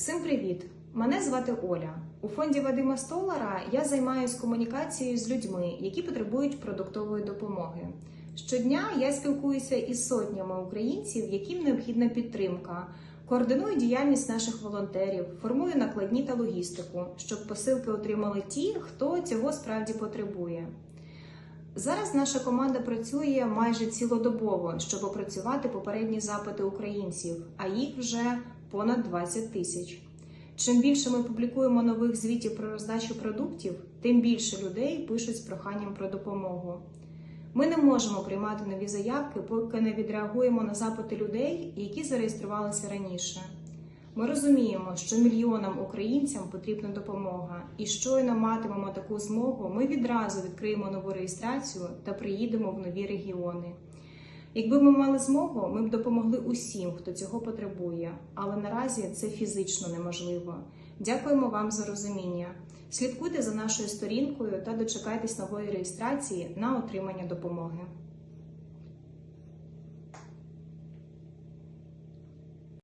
Всім привіт! Мене звати Оля. У фонді Вадима Столара я займаюся комунікацією з людьми, які потребують продуктової допомоги. Щодня я спілкуюся із сотнями українців, яким необхідна підтримка, координую діяльність наших волонтерів, формую накладні та логістику, щоб посилки отримали ті, хто цього справді потребує. Зараз наша команда працює майже цілодобово, щоб опрацювати попередні запити українців, а їх вже понад 20 тисяч. Чим більше ми публікуємо нових звітів про роздачу продуктів, тим більше людей пишуть з проханням про допомогу. Ми не можемо приймати нові заявки, поки не відреагуємо на запити людей, які зареєструвалися раніше. Ми розуміємо, що мільйонам українцям потрібна допомога, і щойно матимемо таку змогу, ми відразу відкриємо нову реєстрацію та приїдемо в нові регіони. Якби ми мали змогу, ми б допомогли усім, хто цього потребує, але наразі це фізично неможливо. Дякуємо вам за розуміння. Слідкуйте за нашою сторінкою та дочекайтесь нової реєстрації на отримання допомоги.